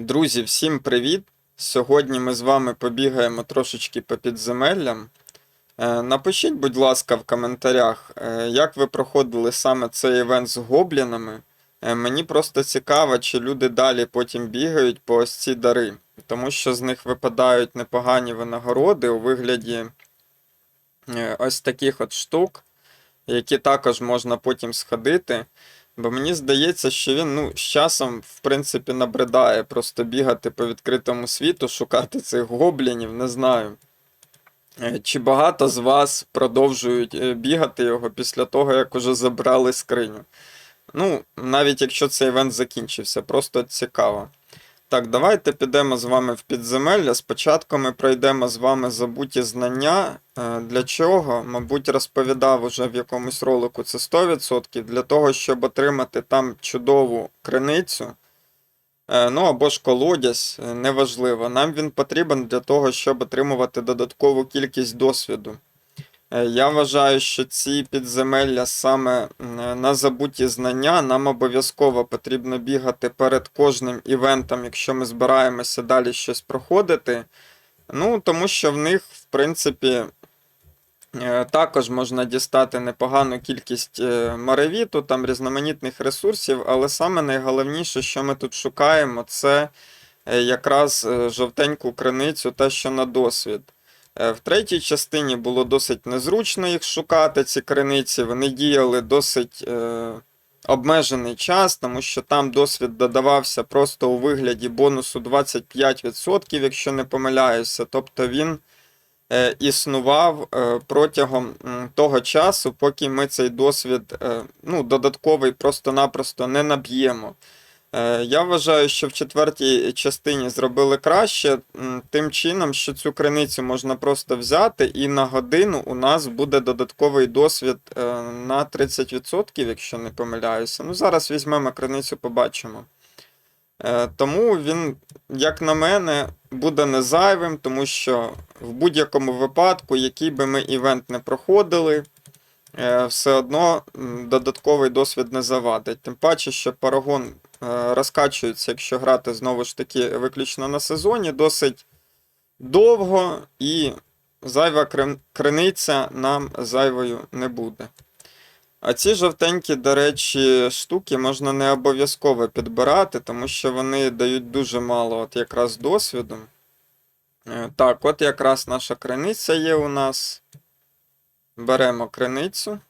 Друзі, всім привіт! Сьогодні ми з вами побігаємо трошечки по підземеллям. Е, Напишіть, будь ласка, в коментарях, е, як ви проходили саме цей івент з гоблінами. Е, Мені просто цікаво, чи люди далі потім бігають по ось ці дари, тому що з них випадають непогані винагороди у вигляді ось таких от штук, які також можна потім сходити. Бо мені здається, що він ну, з часом, в принципі, набридає просто бігати по відкритому світу, шукати цих гоблінів, не знаю. Е, Чи багато з вас продовжують е, бігати його після того, як уже забрали скриню? Ну, навіть якщо цей івент закінчився, просто цікаво. Так, давайте підемо з вами в підземелля. Спочатку ми пройдемо з вами забуті знання. Е, Для чого? Мабуть, розповідав уже в якомусь ролику це 100%. Для того, щоб отримати там чудову криницю. Е, Ну або ж колодязь, е, неважливо. Нам він потрібен для того, щоб отримувати додаткову кількість досвіду. Е, Я вважаю, що ці підземелля саме на забуті знання нам обов'язково потрібно бігати перед кожним івентом, якщо ми збираємося далі щось проходити. Ну, тому що в них, в принципі, е, також можна дістати непогану кількість е, маревіту, там різноманітних ресурсів, але саме найголовніше, що ми тут шукаємо, це е, якраз е, жовтеньку криницю, те, що на досвід. Е, В третій частині було досить незручно їх шукати, ці криниці. Вони діяли досить е, обмежений час, тому що там досвід додавався просто у вигляді бонусу 25%, якщо не помиляюся. Тобто він е, існував е, протягом того часу, поки ми цей досвід е, ну, додатковий просто-напросто не наб'ємо. Е, Я вважаю, що в четвертій частині зробили краще, тим чином, що цю криницю можна просто взяти, і на годину у нас буде додатковий досвід е, на 30%, якщо не помиляюся. Ну, зараз візьмемо криницю, побачимо. Е, Тому він, як на мене, буде не зайвим, тому що в будь-якому випадку, який би ми івент не проходили, все одно додатковий досвід не завадить. Тим паче, що парагон е, розкачується, якщо грати знову ж таки виключно на сезоні, досить довго і зайва криниця нам зайвою не буде. А ці жовтенькі, до речі, штуки можна не обов'язково підбирати, тому що вони дають дуже мало от якраз досвіду. Е, Так, от якраз наша криниця є у нас. Беремо криницю.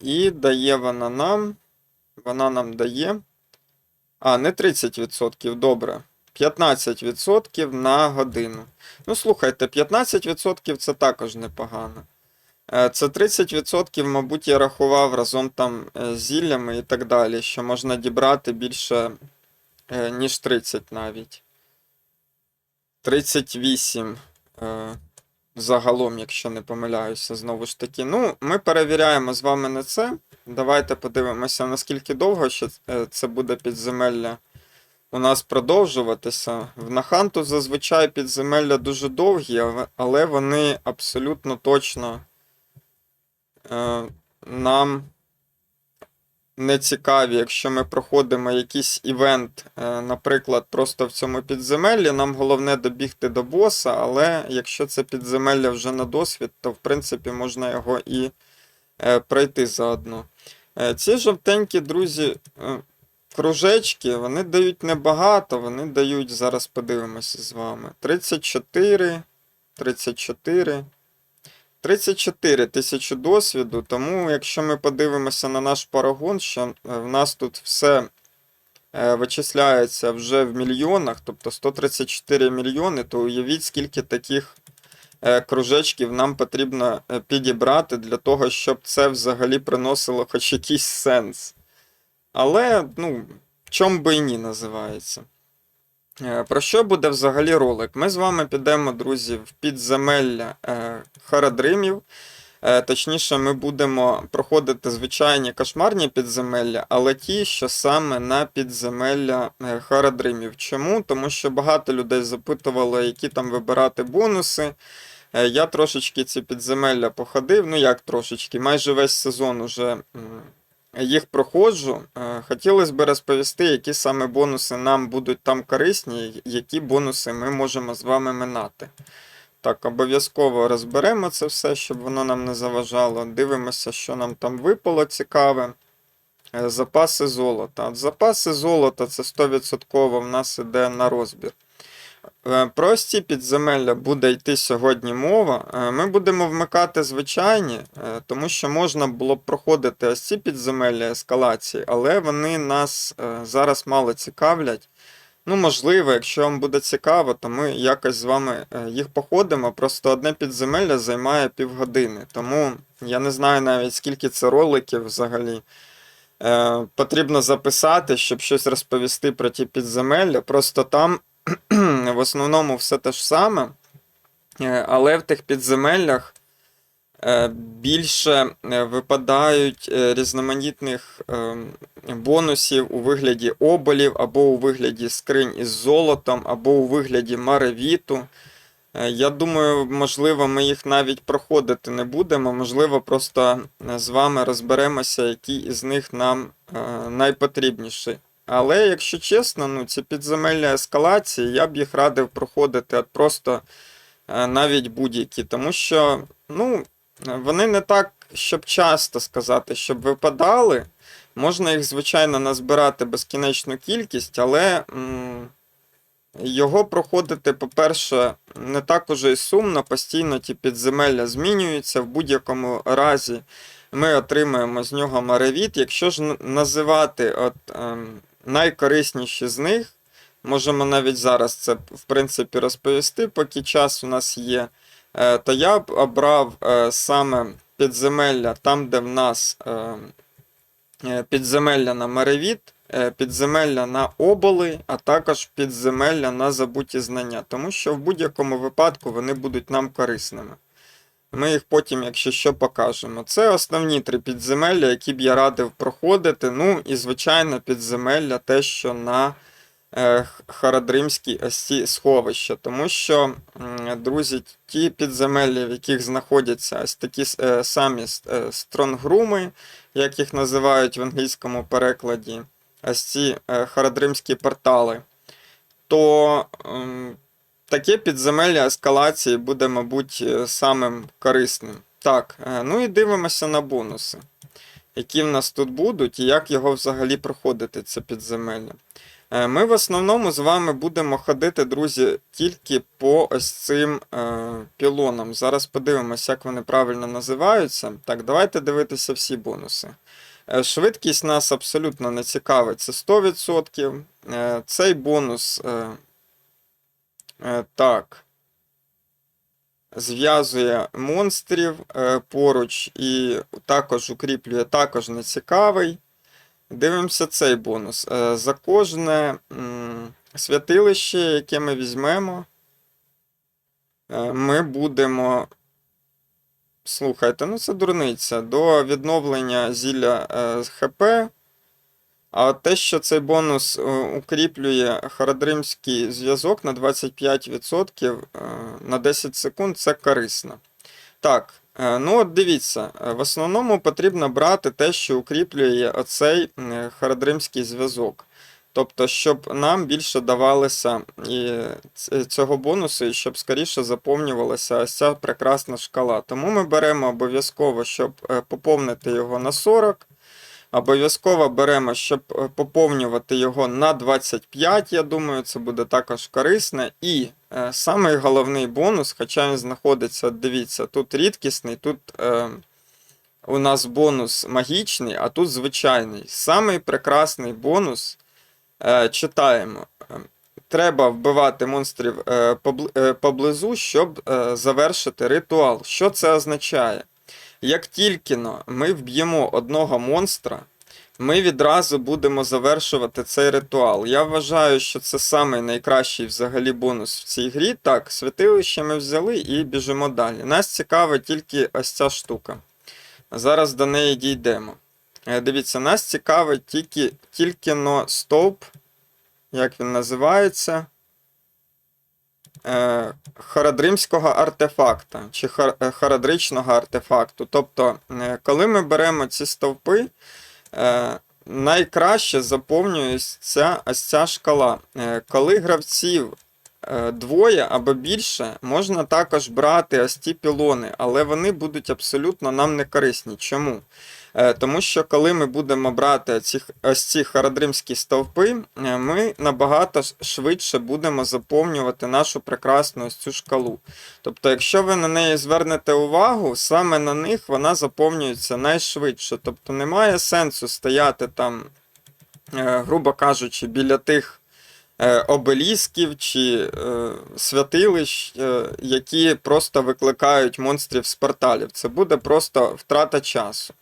І дає вона нам. Вона нам дає. А, не 30%, добре. 15% на годину. Ну, слухайте, 15% це також непогано. Е, Це 30%, мабуть, я рахував разом там е, зіллями і так далі, що можна дібрати більше, е, ніж 30 навіть. 38 е, загалом, якщо не помиляюся, знову ж таки. Ну, ми перевіряємо з вами на це. Давайте подивимося, наскільки довго ще е, це буде підземелля у нас продовжуватися. В Наханту зазвичай підземелля дуже довгі, але- вони абсолютно точно е, нам не цікаві, якщо ми проходимо якийсь івент, е, наприклад, просто в цьому підземеллі, нам головне добігти до боса, але якщо це підземелля вже на досвід, то в принципі можна його і е, пройти заодно. Е, ці жовтенькі друзі. е, Кружечки, вони дають небагато, вони дають, зараз подивимося з вами. 34, 34, 34 тисячі досвіду. Тому, якщо ми подивимося на наш парагон, що е, в нас тут все вичисляється вже в мільйонах, тобто 134 мільйони, то уявіть, скільки таких кружечків нам потрібно е, підібрати для того, щоб це взагалі приносило хоч якийсь сенс. Але, ну, чом би і ні називається. Е, Про що буде взагалі ролик? Ми з вами підемо, друзі, в підземелля е, Харадримів. Е, Точніше, ми будемо проходити звичайні кошмарні підземелля, але ті, що саме на підземелля е, Харадримів. Чому? Тому що багато людей запитувало, які там вибирати бонуси. Е, Я трошечки ці підземелля походив, ну як трошечки, майже весь сезон уже їх проходжу, хотілося б розповісти, які саме бонуси нам будуть там корисні, які бонуси ми можемо з вами минати. Так, обов'язково розберемо це все, щоб воно нам не заважало. Дивимося, що нам там випало цікаве. Е, Запаси золота. От Запаси золота це 100% в нас іде на розбір. Е, Про ось підземелля буде йти сьогодні мова. Е, Ми будемо вмикати звичайні, тому що можна було б проходити ось ці підземелля ескалації, але вони нас зараз мало цікавлять. Ну, можливо, якщо вам буде цікаво, то ми якось з вами е, їх походимо. Просто одне підземелля займає півгодини. Тому я не знаю навіть скільки це роликів взагалі. Е, потрібно записати, щоб щось розповісти про ті підземелля. Просто там в основному все те ж саме, е, але в тих підземеллях більше е, випадають е, різноманітних е, бонусів у вигляді оболів, або у вигляді скринь із золотом, або у вигляді маревіту. Е, Я думаю, можливо, ми їх навіть проходити не будемо. Можливо, просто е, з вами розберемося, які із них нам е, найпотрібніші. Але, якщо чесно, ну, ці підземелля ескалації, я б їх радив проходити просто е, навіть будь-які, тому що ну, вони не так, щоб часто сказати, щоб випадали. Можна їх, звичайно, назбирати безкінечну кількість, але м, його проходити, по-перше, не так уже і сумно, постійно ті підземелля змінюються. В будь-якому разі ми отримаємо з нього маревіт. Якщо ж називати от, ем, найкорисніші з них, можемо навіть зараз це в принципі розповісти, поки час у нас є, е, то я б обрав е, саме підземелля там, де в нас е, е, підземелля на маревіт, е, підземелля на оболи, а також підземелля на забуті знання, тому що в будь-якому випадку вони будуть нам корисними. Ми їх потім, якщо що, покажемо. Це основні три підземелля, які б я радив проходити. Ну і, звичайно, підземелля те, що на е, Харадримській ось сховища. Тому що, друзі, ті підземелля, в яких знаходяться ось такі е, самі е, стронгруми, як їх називають в англійському перекладі, ось ці е, харадримські портали, то таке підземелля ескалації буде, мабуть, е, самим корисним. Так, е, ну і дивимося на бонуси, які в нас тут будуть, і як його взагалі проходити, це підземелля. Е, Ми в основному з вами будемо ходити, друзі, тільки по ось цим е, пілонам. Зараз подивимося, як вони правильно називаються. Так, давайте дивитися всі бонуси. Е, Швидкість нас абсолютно не цікавить, це 100%. Е, Цей бонус. е, Так. Зв'язує монстрів е, поруч і також укріплює, також не цікавий. Дивимося цей бонус. Е, За кожне святилище, яке ми візьмемо, е, ми будемо. Слухайте, ну це дурниця. До відновлення зілля ХП. А те, що цей бонус е, укріплює харадримський зв'язок на 25% е, на 10 секунд, це корисно. Так, е, ну от дивіться, в основному потрібно брати те, що укріплює оцей харадримський зв'язок. Тобто, щоб нам більше давалося і цього бонусу, і щоб скоріше заповнювалася ось ця прекрасна шкала. Тому ми беремо обов'язково, щоб поповнити його на 40. Обов'язково беремо, щоб е, поповнювати його на 25, я думаю, це буде також корисно. І е, самий головний бонус, хоча він знаходиться, дивіться, тут рідкісний, тут е, у нас бонус магічний, а тут звичайний. Самий прекрасний бонус е, читаємо. Е, Треба вбивати монстрів е, поблизу, щоб завершити ритуал. Що це означає? Як тільки ми вб'ємо одного монстра, ми відразу будемо завершувати цей ритуал. Я вважаю, що це самий найкращий взагалі бонус в цій грі. Так, святилище ми взяли і біжимо далі. Нас цікавить тільки ось ця штука. Зараз до неї дійдемо. Е, Дивіться, нас цікавить тільки, тільки но стовп, як він називається. Е, Харадримського артефакта чи е, харадричного артефакту. Тобто, е, коли ми беремо ці стовпи, найкраще заповнюється ось ця шкала. Коли гравців двоє або більше, можна також брати ось ті пілони, але вони будуть абсолютно нам не корисні. Чому? Е, Тому що коли ми будемо брати ці, ось ці харадримські стовпи, е, ми набагато швидше будемо заповнювати нашу прекрасну ось цю шкалу. Тобто, якщо ви на неї звернете увагу, саме на них вона заповнюється найшвидше. Тобто немає сенсу стояти там, е, грубо кажучи, біля тих обелісків чи е, святилищ, е, які просто викликають монстрів з порталів. Це буде просто втрата часу.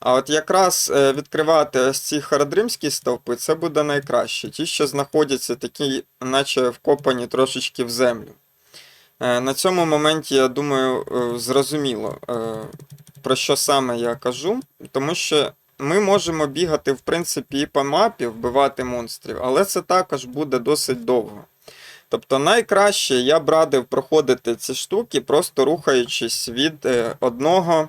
А от якраз е, відкривати ось ці харадримські стовпи, це буде найкраще. Ті, що знаходяться такі, наче вкопані трошечки в землю. Е, На цьому моменті, я думаю, е, зрозуміло, про що саме я кажу, тому що ми можемо бігати, в принципі, і по мапі, вбивати монстрів, але це також буде досить довго. Тобто найкраще я б радив проходити ці штуки, просто рухаючись від одного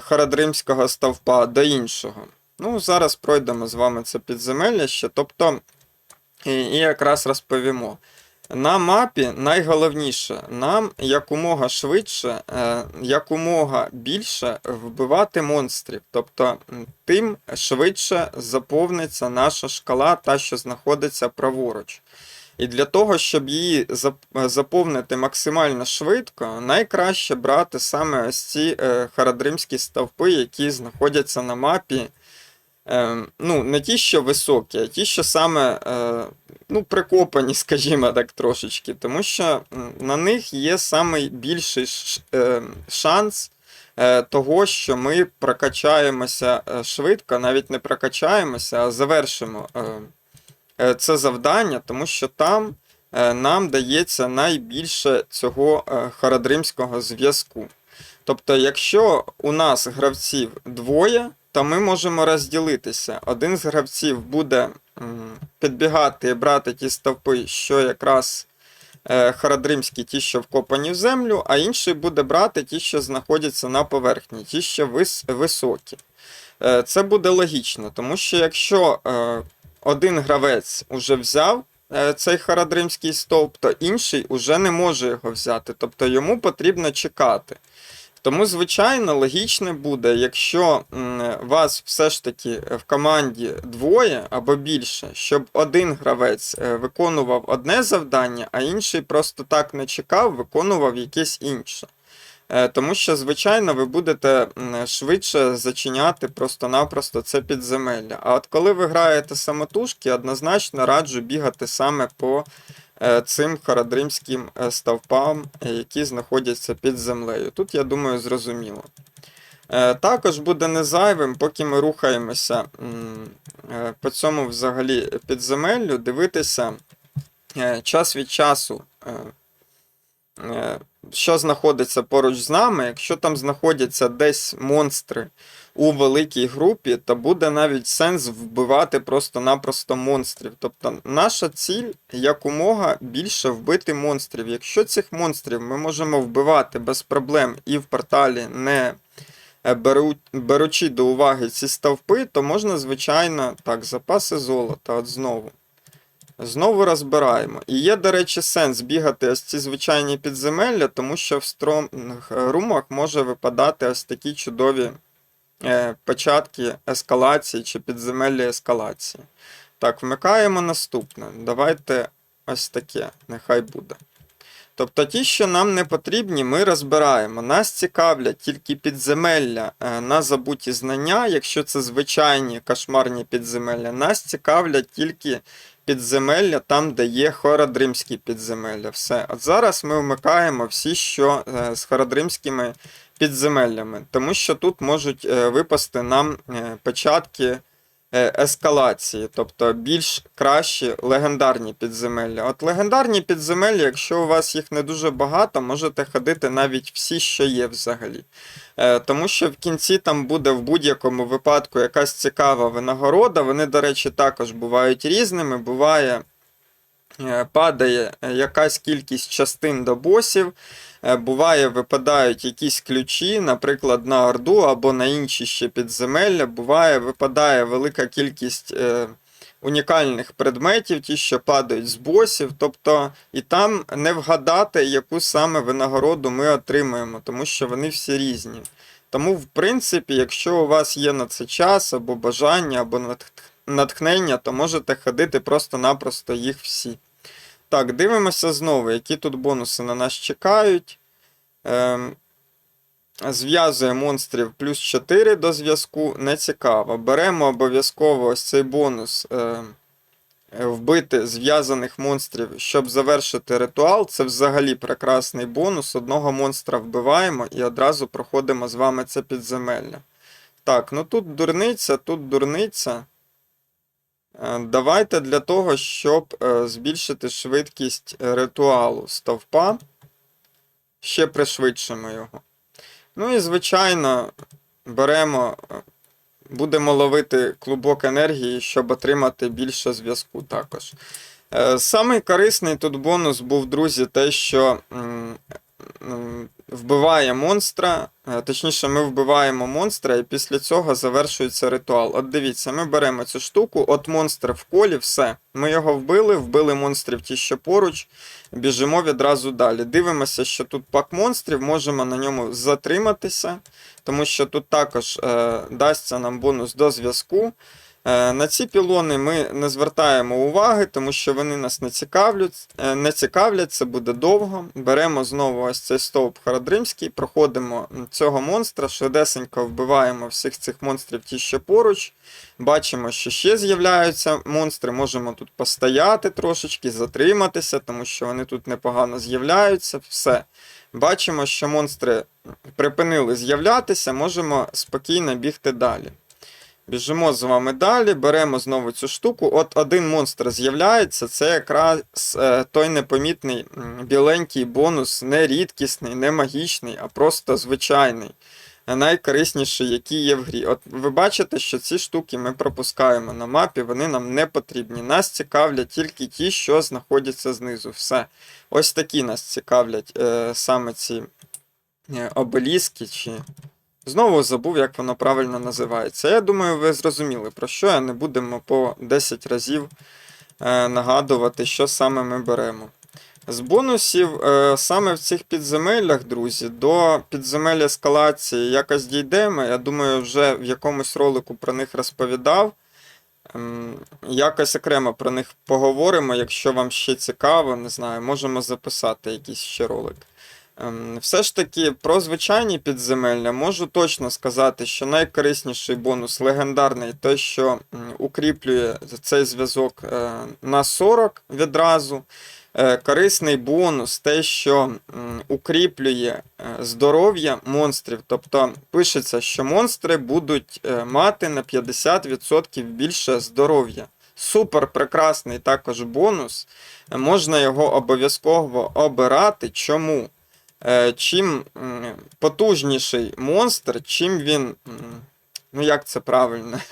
харадримського стовпа до іншого. Ну, зараз пройдемо з вами це підземелля ще. Тобто, і, і якраз розповімо. На мапі найголовніше нам якомога швидше, е, якомога більше вбивати монстрів. Тобто, тим швидше заповниться наша шкала, та, що знаходиться праворуч. І для того, щоб її заповнити максимально швидко, найкраще брати саме ось ці е, харадримські стовпи, які знаходяться на мапі. Е, ну, не ті, що високі, а ті, що саме е, ну, прикопані, скажімо так, трошечки. Тому що на них є найбільший шанс е, того, що ми прокачаємося е, швидко, навіть не прокачаємося, а завершимо е, е, це завдання, тому що там е, нам дається найбільше цього е, харадримського зв'язку. Тобто, якщо у нас гравців двоє, то ми можемо розділитися. Один з гравців буде підбігати і брати ті стовпи, що якраз е, харадримські, ті, що вкопані в землю, а інший буде брати ті, що знаходяться на поверхні, ті, що вис, високі. Е, це буде логічно, тому що якщо е, один гравець уже взяв е, цей харадримський стовп, то інший уже не може його взяти. Тобто йому потрібно чекати. Тому, звичайно, логічно буде, якщо вас все ж таки в команді двоє або більше, щоб один гравець е, виконував одне завдання, а інший просто так не чекав, виконував якесь інше. Е, Тому що, звичайно, ви будете швидше зачиняти просто-напросто це підземелля. А от коли ви граєте самотужки, однозначно раджу бігати саме по е, цим харадримським е, стовпам, які знаходяться під землею. Тут, я думаю, зрозуміло. Також буде незайвим, поки ми рухаємося по цьому взагалі підземеллю, дивитися час від часу. Е, що знаходиться поруч з нами, якщо там знаходяться десь монстри у великій групі, то буде навіть сенс вбивати просто-напросто монстрів. Тобто наша ціль якомога більше вбити монстрів. Якщо цих монстрів ми можемо вбивати без проблем і в порталі не е, беру, беручи до уваги ці стовпи, то можна, звичайно, так, запаси золота, от знову. Знову розбираємо. І є, до речі, сенс бігати ось ці звичайні підземелля, тому що в стромних румах може випадати ось такі чудові е, початки ескалації чи підземелля ескалації. Так, вмикаємо наступне. Давайте ось таке, нехай буде. Тобто ті, що нам не потрібні, ми розбираємо. Нас цікавлять тільки підземелля е, на забуті знання, якщо це звичайні кошмарні підземелля, нас цікавлять тільки підземелля там, де є хородримські підземелля. Все. От зараз ми вмикаємо всі, що е, з хородримськими підземеллями, тому що тут можуть е, випасти нам печатки. е, ескалації, тобто більш кращі легендарні підземелля. От легендарні підземелля, якщо у вас їх не дуже багато, можете ходити навіть всі, що є взагалі. Е, Тому що в кінці там буде в будь-якому випадку якась цікава винагорода. Вони, до речі, також бувають різними. Буває, е, падає е, якась кількість частин до босів. Е, буває, випадають якісь ключі, наприклад, на Орду або на інші ще підземелля, буває, випадає велика кількість е, унікальних предметів, ті, що падають з босів. Тобто, і там не вгадати, яку саме винагороду ми отримуємо, тому що вони всі різні. Тому, в принципі, якщо у вас є на це час або бажання, або натхнення, то можете ходити просто-напросто їх всі. Так, дивимося знову, які тут бонуси на нас чекають. Ем, зв'язує монстрів плюс 4 до зв'язку. Не цікаво. Беремо обов'язково ось цей бонус. ем, Вбити зв'язаних монстрів, щоб завершити ритуал. Це взагалі прекрасний бонус. Одного монстра вбиваємо і одразу проходимо з вами це підземелля. Так, ну тут дурниця, тут дурниця. Е, Давайте для того, щоб е, збільшити швидкість ритуалу стовпа, ще пришвидшимо його. Ну і, звичайно, беремо, е, будемо ловити клубок енергії, щоб отримати більше зв'язку також. Самий корисний тут бонус був, друзі, те, що вбиває монстра, е, точніше, ми вбиваємо монстра, і після цього завершується ритуал. От дивіться, ми беремо цю штуку, от монстр в колі, все. Ми його вбили, вбили монстрів ті, що поруч, біжимо відразу далі. Дивимося, що тут пак монстрів, можемо на ньому затриматися, тому що тут також е, дасться нам бонус до зв'язку. Е, На ці пілони ми не звертаємо уваги, тому що вони нас не цікавлять, е, не цікавлять, це буде довго. Беремо знову ось цей стовп Харадримський, проходимо цього монстра, швидесенько вбиваємо всіх цих монстрів ті, що поруч. Бачимо, що ще з'являються монстри, можемо тут постояти трошечки, затриматися, тому що вони тут непогано з'являються. Все. Бачимо, що монстри припинили з'являтися, можемо спокійно бігти далі. Біжимо з вами далі, беремо знову цю штуку. От один монстр з'являється, це якраз е, той непомітний біленький бонус, не рідкісний, не магічний, а просто звичайний. Найкорисніший, який є в грі. От ви бачите, що ці штуки ми пропускаємо на мапі, вони нам не потрібні. Нас цікавлять тільки ті, що знаходяться знизу. Все. Ось такі нас цікавлять е, саме ці е, обеліски чи Знову забув, як воно правильно називається. Я думаю, ви зрозуміли, про що я не будемо по 10 разів е, нагадувати, що саме ми беремо. З бонусів е, саме в цих підземеллях, друзі, до підземель ескалації якось дійдемо. Я думаю, вже в якомусь ролику про них розповідав. Ем, Якось окремо про них поговоримо, якщо вам ще цікаво, не знаю, можемо записати якийсь ще ролик. Ем, Все ж таки, про звичайні підземелля можу точно сказати, що найкорисніший бонус легендарний те, що укріплює цей зв'язок е, на 40 відразу. Е, Корисний бонус те, що укріплює е, здоров'я монстрів. Тобто пишеться, що монстри будуть мати на 50% більше здоров'я. Супер прекрасний також бонус. Можна його обов'язково обирати. Чому? Е, чим потужніший монстр, чим він. Ну, як це правильно?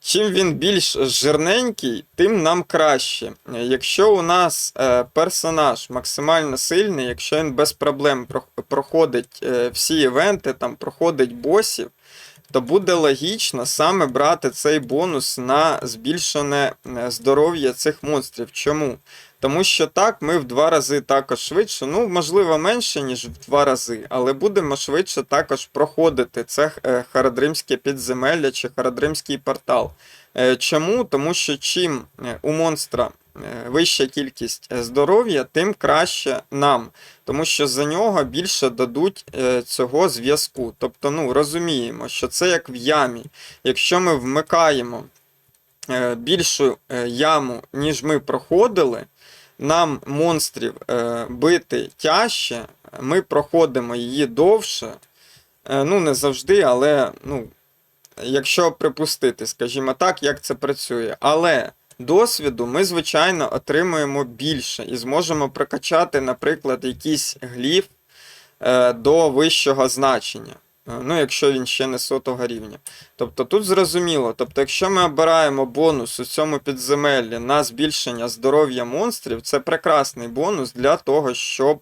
Чим він більш жирненький, тим нам краще. Якщо у нас е, персонаж максимально сильний, якщо він без проблем проходить е, всі івенти, там проходить босів, то буде логічно саме брати цей бонус на збільшене здоров'я цих монстрів. Чому? Тому що так, ми в два рази також швидше, ну, можливо, менше, ніж в два рази, але будемо швидше також проходити це е, Харадримське підземелля чи Харадримський портал. Е, Чому? Тому що чим е, у монстра вища кількість здоров'я, тим краще нам. Тому що за нього більше дадуть цього зв'язку. Тобто, ну, розуміємо, що це як в ямі. Якщо ми вмикаємо більшу яму, ніж ми проходили, нам монстрів е, бити тяжче, ми проходимо її довше. Е, ну, не завжди, але ну, якщо припустити, скажімо так, як це працює. Але досвіду ми, звичайно, отримуємо більше і зможемо прокачати, наприклад, якийсь гліф е, до вищого значення. Е, Ну, якщо він ще не сотого рівня. Тобто тут зрозуміло, тобто, якщо ми обираємо бонус у цьому підземеллі на збільшення здоров'я монстрів, це прекрасний бонус для того, щоб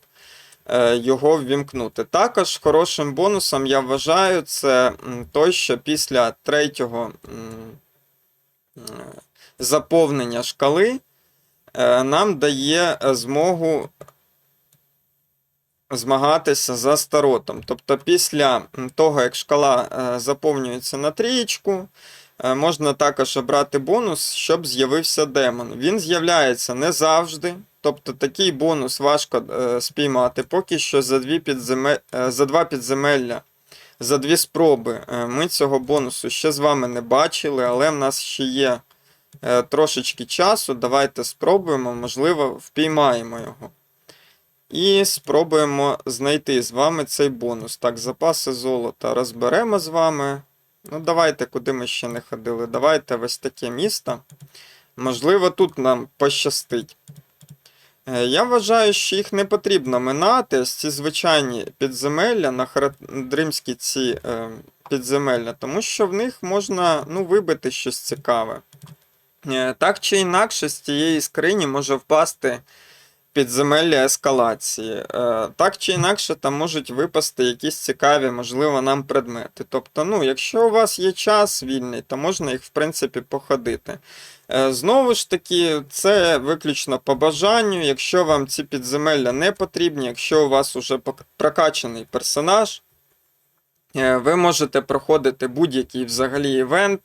е, його ввімкнути. Також хорошим бонусом я вважаю це той, що після третього заповнення шкали е, нам дає змогу змагатися за старотом. Тобто після того, як шкала е, заповнюється на трієчку, е, можна також обрати бонус, щоб з'явився демон. Він з'являється не завжди. Тобто такий бонус важко е, спіймати. Поки що за, дві підземе... е, за два підземелля, за дві спроби ми цього бонусу ще з вами не бачили, але в нас ще є трошечки часу. Давайте спробуємо, можливо, впіймаємо його. І спробуємо знайти з вами цей бонус. Так, запаси золота розберемо з вами. Ну, давайте, куди ми ще не ходили. Давайте ось таке місто. Можливо, тут нам пощастить. Е, Я вважаю, що їх не потрібно минати. Ось ці звичайні підземелля на Харадримські ці е, підземелля, тому що в них можна ну, вибити щось цікаве. Е, Так чи інакше, з цієї скрині може впасти підземелля ескалації. Е, Так чи інакше, там можуть випасти якісь цікаві, можливо, нам предмети. Тобто, ну, якщо у вас є час вільний, то можна їх, в принципі, походити. Е, Знову ж таки, це виключно по бажанню. Якщо вам ці підземелля не потрібні, якщо у вас уже прокачаний персонаж, ви можете проходити будь-який взагалі івент,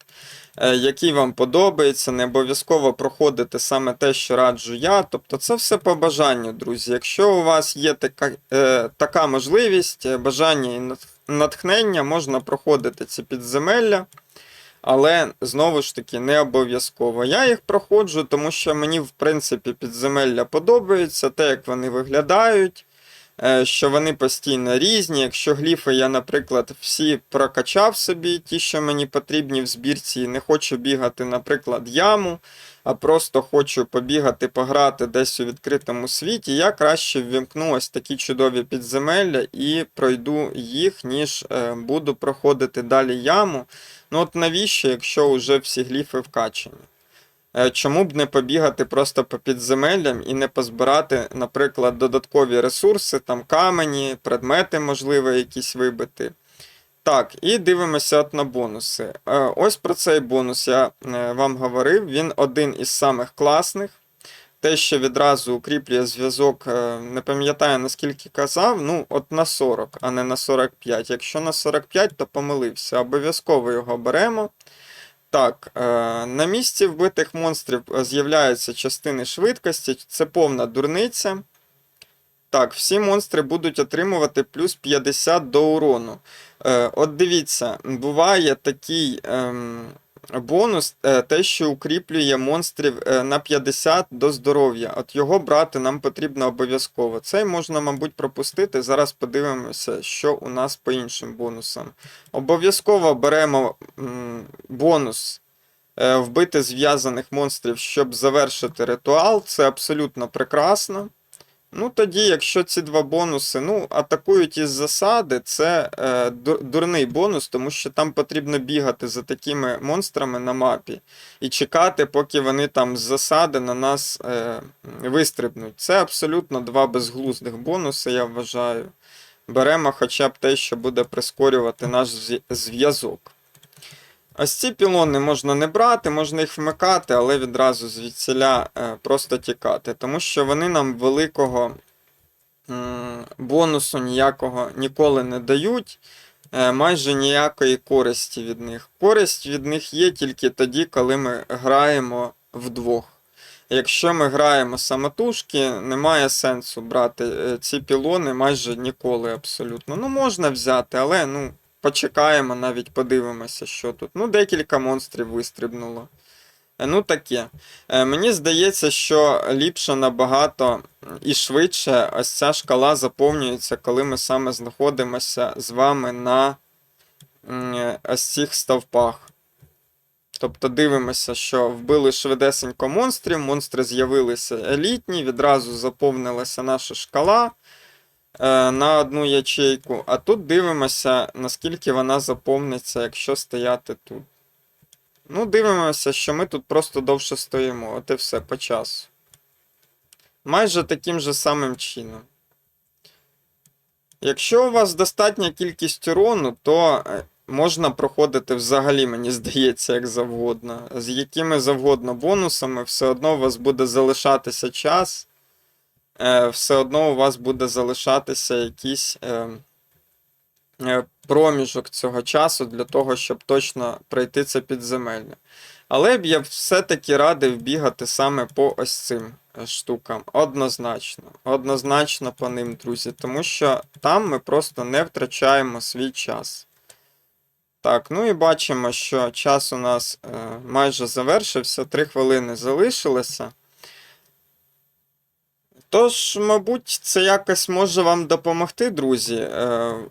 е, який вам подобається, не обов'язково проходити саме те, що раджу я. Тобто це все по бажанню, друзі. Якщо у вас є така, е, така можливість, е, бажання і натхнення, можна проходити ці підземелля. Але знову ж таки не обов'язково. Я їх проходжу, тому що мені, в принципі, підземелля подобаються, те, як вони виглядають, е, що вони постійно різні. Якщо гліфи я, наприклад, всі прокачав собі, ті, що мені потрібні в збірці, і не хочу бігати, наприклад, яму, а просто хочу побігати, пограти десь у відкритому світі, я краще ввімкну ось такі чудові підземелля і пройду їх, ніж е, буду проходити далі яму. Ну от навіщо, якщо вже всі гліфи вкачані? Е, Чому б не побігати просто по підземеллям і не позбирати, наприклад, додаткові ресурси, там камені, предмети, можливо, якісь вибити. Так, і дивимося от на бонуси. Е, Ось про цей бонус я е, вам говорив. Він один із самих класних. Те, що відразу укріплює зв'язок, не пам'ятаю наскільки казав, ну, от на 40, а не на 45. Якщо на 45, то помилився. Обов'язково його беремо. Так, е, на місці вбитих монстрів е, з'являються частини швидкості, це повна дурниця. Так, всі монстри будуть отримувати плюс 50 до урону. Е, от дивіться, буває такий ем, бонус, е, те, що укріплює монстрів е, на 50 до здоров'я. От його брати нам потрібно обов'язково. Цей можна, мабуть, пропустити. Зараз подивимося, що у нас по іншим бонусам. Обов'язково беремо бонус е, вбити зв'язаних монстрів, щоб завершити ритуал. Це абсолютно прекрасно. Ну, тоді, якщо ці два бонуси ну, атакують із засади, це е, дурний бонус, тому що там потрібно бігати за такими монстрами на мапі і чекати, поки вони там з засади на нас е, вистрибнуть. Це абсолютно два безглуздих бонуси, я вважаю. Беремо хоча б те, що буде прискорювати наш зв'язок. Ось ці пілони можна не брати, можна їх вмикати, але відразу звідсіля е, просто тікати, тому що вони нам великого бонусу ніякого ніколи не дають, е, майже ніякої користі від них. Користь від них є тільки тоді, коли ми граємо вдвох. Якщо ми граємо самотужки, немає сенсу брати е, ці пілони майже ніколи абсолютно. Ну, можна взяти, але ну, почекаємо, навіть подивимося, що тут. Ну, декілька монстрів вистрибнуло. Е, Ну, таке. Е, Мені здається, що ліпше набагато і швидше ось ця шкала заповнюється, коли ми саме знаходимося з вами на е, ось цих стовпах. Тобто дивимося, що вбили швидесенько монстрів, монстри з'явилися елітні, відразу заповнилася наша шкала на одну ячейку. А тут дивимося, наскільки вона заповниться, якщо стояти тут. Ну, дивимося, що ми тут просто довше стоїмо. От і все по часу. Майже таким же самим чином. Якщо у вас достатня кількість урону, то е, можна проходити взагалі, мені здається, як завгодно. З якими завгодно бонусами, все одно у вас буде залишатися час, е, все одно у вас буде залишатися якийсь е, е, проміжок цього часу для того, щоб точно пройти це підземелля. Але б я все-таки радив бігати саме по ось цим е, штукам. Однозначно. Однозначно по ним, друзі. Тому що там ми просто не втрачаємо свій час. Так, ну і бачимо, що час у нас е, майже завершився, 3 хвилини залишилося. Тож, мабуть, це якось може вам допомогти, друзі, е,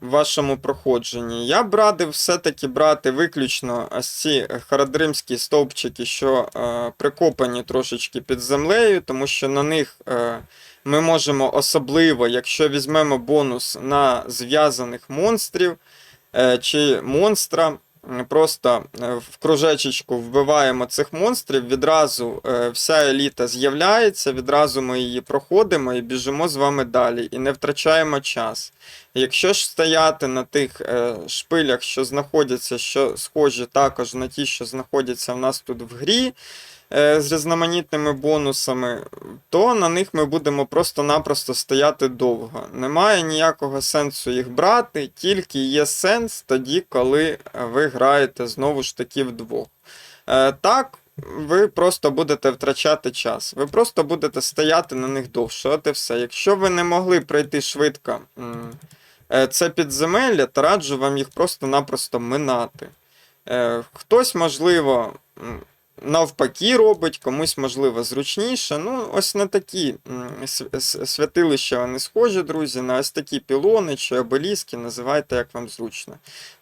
в вашому проходженні. Я б радив все-таки брати виключно ось ці харадримські стовпчики, що е, прикопані трошечки під землею, тому що на них е, ми можемо особливо, якщо візьмемо бонус на зв'язаних монстрів чи монстра. Просто е, в кружечечку вбиваємо цих монстрів, відразу е, вся еліта з'являється, відразу ми її проходимо і біжимо з вами далі, і не втрачаємо час. Якщо ж стояти на тих е, шпилях, що знаходяться, що схожі також на ті, що знаходяться в нас тут в грі, з різноманітними бонусами, то на них ми будемо просто-напросто стояти довго. Немає ніякого сенсу їх брати, тільки є сенс тоді, коли е, ви граєте знову ж таки вдвох. Е, Так, ви просто будете втрачати час. Ви просто будете стояти на них довше. От і все. Якщо ви не могли пройти швидко е, це підземелля, то раджу вам їх просто-напросто минати. Е, Хтось, можливо, навпаки робить, комусь, можливо, зручніше. Ну, ось на такі святилища вони схожі, друзі, на ось такі пілони чи обеліски, називайте як вам зручно.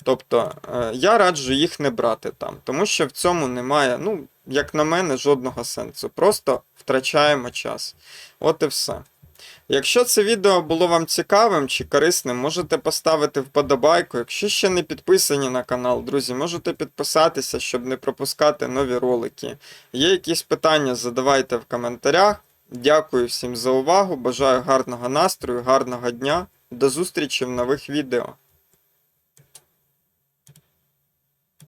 Тобто, е, я раджу їх не брати там, тому що в цьому немає, ну, як на мене, жодного сенсу. Просто втрачаємо час. От і все. Якщо це відео було вам цікавим чи корисним, можете поставити вподобайку. Якщо ще не підписані на канал, друзі, можете підписатися, щоб не пропускати нові ролики. Є якісь питання, задавайте в коментарях. Дякую всім за увагу. Бажаю гарного настрою, гарного дня. До зустрічі в нових відео.